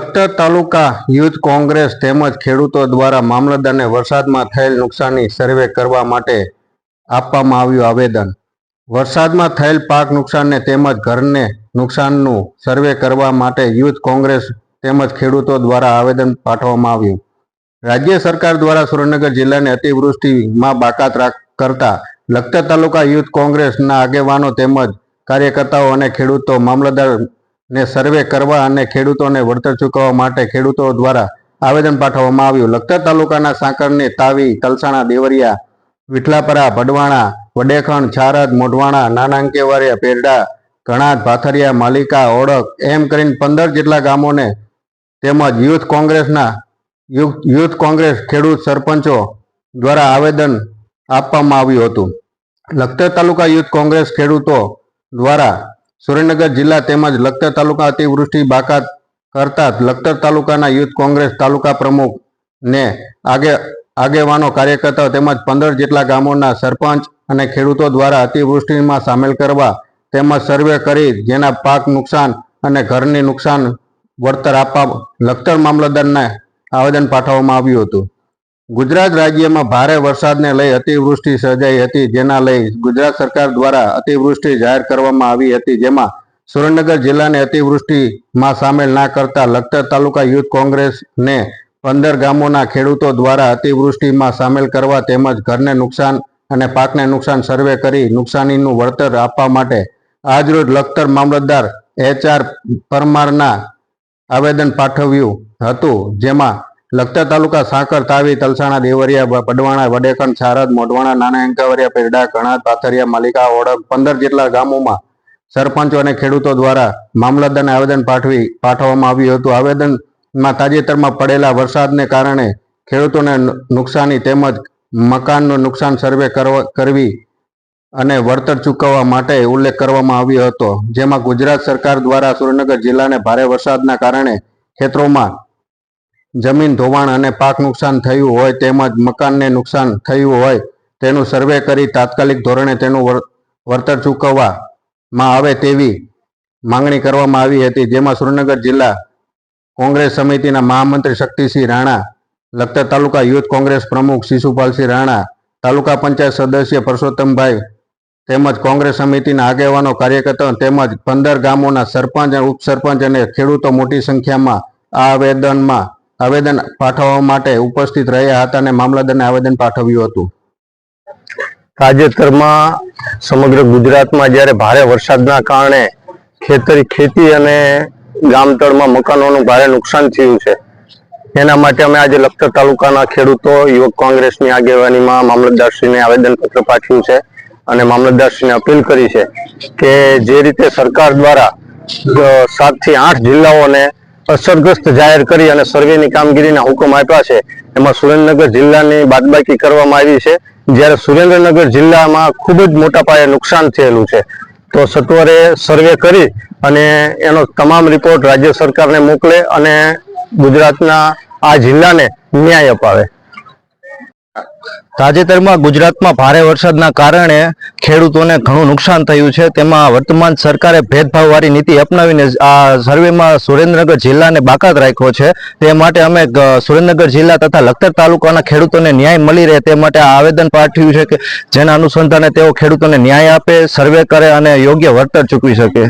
લખતર તાલુકા youth Congress તેમજ ખેડૂતો દ્વારા મામલતદારને વરસાદમાં થયેલ નુકસાની સર્વે કરવા માટે આપવામાં આવ્યું આવેદન. વરસાદમાં થયેલ પાક નુકસાનને તેમજ ઘરને નુકસાનનું સર્વે કરવા માટે યુથ કોંગ્રેસ તેમજ ખેડૂતો દ્વારા આવેદન પાઠવવામાં આવ્યું. રાજ્ય સરકાર દ્વારા સુરેન્દ્રનગર જિલ્લાને અતિવૃષ્ટિમાં બાકાત કરતા લખતર તાલુકા યુથ કોંગ્રેસના આગેવાનો તેમજ કાર્યકર્તાઓ અને ખેડૂતો મામલતદારને સર્વે કરવા અને ખેડૂતોને વળતર ચૂકવવા માટે ખેડૂતો દ્વારા આવેદન પાઠવવામાં આવ્યું. લખતર તાલુકાના સાંકળની તાવી, તલસાણા, દેવરિયા, વિઠલાપરા, ભડવાણા, વડેખણ, છારદ, મોઢવાણા નાના અંકેવારિયા પેરડા, ઘણાદ, ભાથરિયા, માલિકા, ઓળખ એમ કરીને પંદર જેટલા ગામોને તેમજ યુથ કોંગ્રેસના યુથ કોંગ્રેસ ખેડૂત સરપંચો દ્વારા આવેદન આપવામાં આવ્યું હતું. લખતર તાલુકા યુથ કોંગ્રેસ ખેડૂતો દ્વારા સુરેન્દ્રનગર જિલ્લા તેમજ લખતર તાલુકા અતિવૃષ્ટિ બાકાત કરતા લખતર તાલુકાના યુથ કોંગ્રેસ તાલુકા પ્રમુખ ને આગે, આગેવાનો કાર્યકર્તાઓ તેમજ પંદર જેટલા ગામોના સરપંચ અને ખેડૂતો દ્વારા અતિવૃષ્ટિમાં સામેલ કરવા તેમજ સર્વે કરી જેના પાક નુકસાન અને ઘરની નુકસાન વળતર આપવા લખતર મામલતદારને આવેદન પાઠવવામાં આવ્યું હતું. ગુજરાત રાજ્યમાં ભારે વરસાદને લઈ અતિવૃષ્ટિ સર્જાઈ હતી, જેના લઈ ગુજરાત સરકાર દ્વારા અતિવૃષ્ટિ જાહેર કરવામાં આવી હતી, જેમાં સુરેન્દ્રનગર જિલ્લાને અતિવૃષ્ટિમાં સામેલ ના કરતા લખતર તાલુકા યુથ કોંગ્રેસને પંદર ગામોના ખેડૂતો દ્વારા અતિવૃષ્ટિમાં સામેલ કરવા તેમજ ઘરને નુકસાન અને પાકને નુકસાન સર્વે કરી નુકસાનીનું વળતર આપવા માટે આજરોજ લખતર મામલતદાર એચ આર પરમારના આવેદન પાઠવ્યું હતું, જેમાં લખતર તાલુકા સાકર, તાવી, તલસાણા, દેવરિયા પડવાણા, વડેકણ, છારદ, મોઢવાણા, નાના અંકાવરિયા પેરડા ઘણાદ પાથરિયા, માલિકા ઓળખ પંદર જેટલા ગામોમાં સરપંચો અને ખેડૂતો દ્વારા મામલતદારને આવેદન પાઠવી પાઠવવામાં આવ્યું હતું. આવેદનમાં તાજેતરમાં પડેલા વરસાદને કારણે ખેડૂતોને નુકસાની તેમજ મકાનનું નુકસાન સર્વે કરવા કરવી અને વળતર ચૂકવવા માટે ઉલ્લેખ કરવામાં આવ્યો હતો. જેમાં ગુજરાત સરકાર દ્વારા સુરેન્દ્રનગર જિલ્લાને ભારે વરસાદના કારણે ખેતરોમાં જમીન ધોવાણ અને પાક નુકસાન થયું હોય તેમજ મકાનને નુકસાન થયું હોય તેનું સર્વે કરી તાત્કાલિક ધોરણે તેનું વળ- વળતર ચૂકવવામાં આવે તેવી માંગણી કરવામાં આવી હતી, જેમાં સુરેન્દ્રનગર જિલ્લા કોંગ્રેસ સમિતિના મહામંત્રી શક્તિસિંહ રાણા, લખતર તાલુકા યુથ કોંગ્રેસ પ્રમુખ શિશુપાલસિંહ રાણા, તાલુકા પંચાયત સદસ્ય પરસોત્તમભાઈ તેમજ કોંગ્રેસ સમિતિના આગેવાનો, કાર્યકર્તાઓ તેમજ પંદર ગામોના સરપંચ ઉપસરપંચ અને ખેડૂતો મોટી સંખ્યામાં આ આવેદનમાં આવેદન પાઠવવા માટે ઉપસ્થિત રહ્યા હતા અને મામલતદારને આવેદન પાઠવ્યું હતું. તાજેતરમાં સમગ્ર ગુજરાતમાં જ્યારે ભારે વરસાદના કારણે ખેતરી ખેતી અને ગામતળમાં મકાનોનું ભારે નુકસાન થયું છે. એના માટે અમે આજે લખતર તાલુકાના ખેડૂતો, યુવક કોંગ્રેસની આગેવાનીમાં મામલતદારશ્રીને આવેદનપત્ર પાઠવ્યું છે અને મામલતદારશ્રીને અપીલ કરી છે કે જે રીતે સરકાર દ્વારા સાતથી આઠ જિલ્લાઓને અસરગ્રસ્ત જાહેર કરી અને સર્વેની કામગીરીના હુકમ આપ્યા છે. એમાં સુરેન્દ્રનગર જિલ્લાની બાદબાકી કરવામાં આવી છે. જ્યારે સુરેન્દ્રનગર જિલ્લામાં ખૂબ જ મોટા પાયે નુકસાન થયેલું છે. તો સત્વરે સર્વે કરી અને એનો તમામ રિપોર્ટ રાજ્ય સરકારને મોકલે અને ગુજરાતના આ જિલ્લાને ન્યાય અપાવે. તાજેતરમાં ગુજરાતમાં ભારે વરસાદના કારણે ખેડૂતોને ઘણું નુકસાન થયું છે. તેમાં વર્તમાન સરકારે ભેદભાવવાળી નીતિ અપનાવીને આ સર્વેમાં સુરેન્દ્રનગર જિલ્લાને બાકાત રાખ્યો છે. તે માટે અમે સુરેન્દ્રનગર જિલ્લા તથા લખતર તાલુકાના ખેડૂતોને ન્યાય મળી રહે તે માટે આવેદન પાઠવ્યું છે કે જેના અનુસંધાને તેઓ ખેડૂતોને ન્યાય આપે, સર્વે કરે અને યોગ્ય વળતર ચૂકવી શકે.